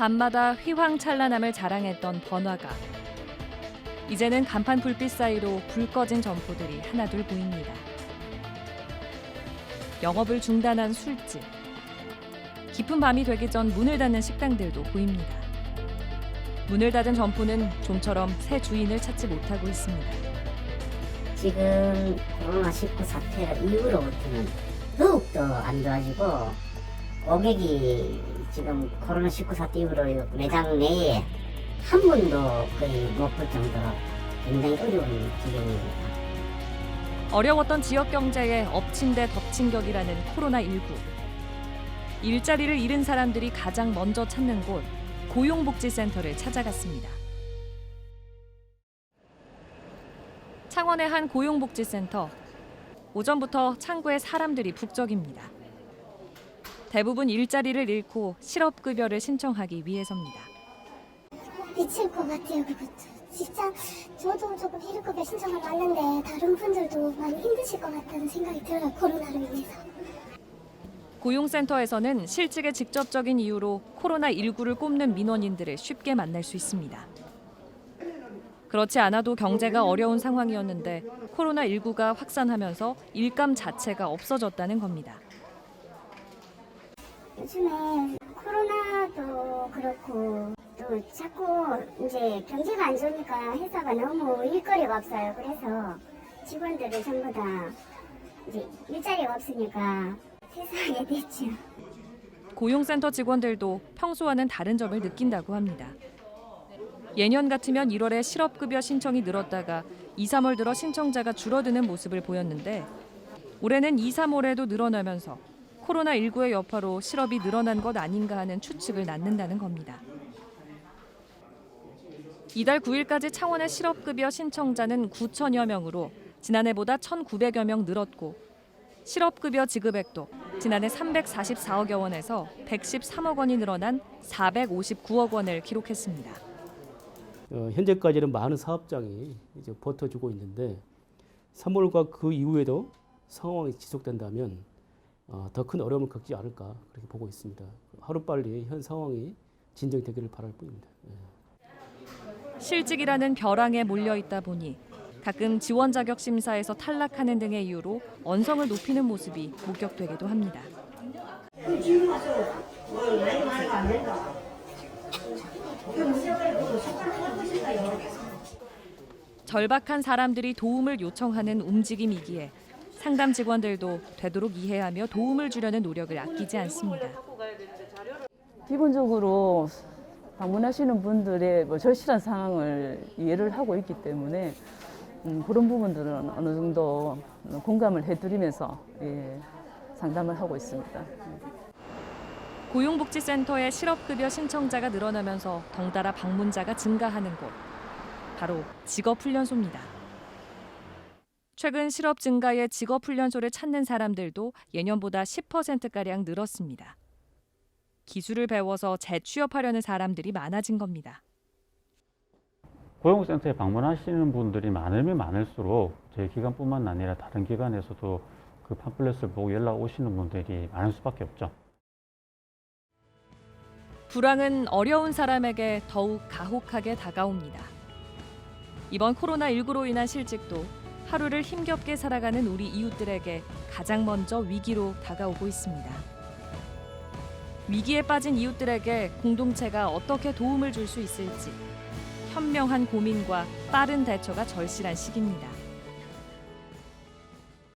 밤마다 휘황찬란함을 자랑했던 번화가. 이제는 간판 불빛 사이로 불 꺼진 점포들이 하나둘 보입니다. 영업을 중단한 술집. 깊은 밤이 되기 전 문을 닫는 식당들도 보입니다. 문을 닫은 점포는 좀처럼 새 주인을 찾지 못하고 있습니다. 지금 코로나 19 사태 이후로부터는 더욱더 안 좋아지고 고객이 지금 코로나19 사태 이후로 매장 내에 한 번도 거의 못 볼 정도로 굉장히 어려운 지경입니다. 어려웠던 지역 경제에 엎친 데 덮친 격이라는 코로나19. 일자리를 잃은 사람들이 가장 먼저 찾는 곳 고용복지센터를 찾아갔습니다. 창원의 한 고용복지센터. 오전부터 창구에 사람들이 북적입니다. 대부분 일자리를 잃고 실업급여를 신청하기 위해서입니다. 미칠 것 같아요, 그것도. 진짜 저도 조금 히르급여 신청을 왔는데 다른 분들도 많이 힘드실 것 같다는 생각이 들어요, 코로나로 인해서. 고용센터에서는 실직의 직접적인 이유로 코로나19를 꼽는 민원인들을 쉽게 만날 수 있습니다. 그렇지 않아도 경제가 어려운 상황이었는데 코로나19가 확산하면서 일감 자체가 없어졌다는 겁니다. 요즘에 코로나도 그렇고 또 자꾸 이제 경제가 안 좋으니까 회사가 너무 일거리가 없어요. 그래서 직원들을 전부 다 이제 일자리가 없으니까 세상에 됐죠. 고용센터 직원들도 평소와는 다른 점을 느낀다고 합니다. 예년 같으면 1월에 실업급여 신청이 늘었다가 2, 3월 들어 신청자가 줄어드는 모습을 보였는데 올해는 2, 3월에도 늘어나면서 코로나19의 여파로 실업이 늘어난 것 아닌가 하는 추측을 낳는다는 겁니다. 이달 9일까지 창원의 실업급여 신청자는 9천여 명으로 지난해보다 1,900여 명 늘었고 실업급여 지급액도 지난해 344억여 원에서 113억 원이 늘어난 459억 원을 기록했습니다. 어, 현재까지는 많은 사업장이 이제 버텨주고 있는데 3월과 그 이후에도 상황이 지속된다면 어, 더 큰 어려움을 겪지 않을까 그렇게 보고 있습니다. 하루빨리 현 상황이 진정되기를 바랄 뿐입니다. 예. 실직이라는 벼랑에 몰려 있다 보니 가끔 지원 자격 심사에서 탈락하는 등의 이유로 언성을 높이는 모습이 목격되기도 합니다. 절박한 사람들이 도움을 요청하는 움직임이기에 상담 직원들도 되도록 이해하며 도움을 주려는 노력을 아끼지 않습니다. 기본적으로 방문하시는 분들의 뭐 절실한 상황을 이해를 하고 있기 때문에 음, 그런 부분들은 어느 정도 공감을 해드리면서 예, 상담을 하고 있습니다. 고용복지센터의 실업급여 신청자가 늘어나면서 덩달아 방문자가 증가하는 곳 바로 직업훈련소입니다. 최근 실업 증가에 직업훈련소를 찾는 사람들도 예년보다 10%가량 늘었습니다. 기술을 배워서 재취업하려는 사람들이 많아진 겁니다. 고용센터에 방문하시는 분들이 많으면 많을수록 저희 기관뿐만 아니라 다른 기관에서도 그 팜플렛을 보고 연락 오시는 분들이 많을 수밖에 없죠. 불황은 어려운 사람에게 더욱 가혹하게 다가옵니다. 이번 코로나19로 인한 실직도 하루를 힘겹게 살아가는 우리 이웃들에게 가장 먼저 위기로 다가오고 있습니다. 위기에 빠진 이웃들에게 공동체가 어떻게 도움을 줄 수 있을지 현명한 고민과 빠른 대처가 절실한 시기입니다.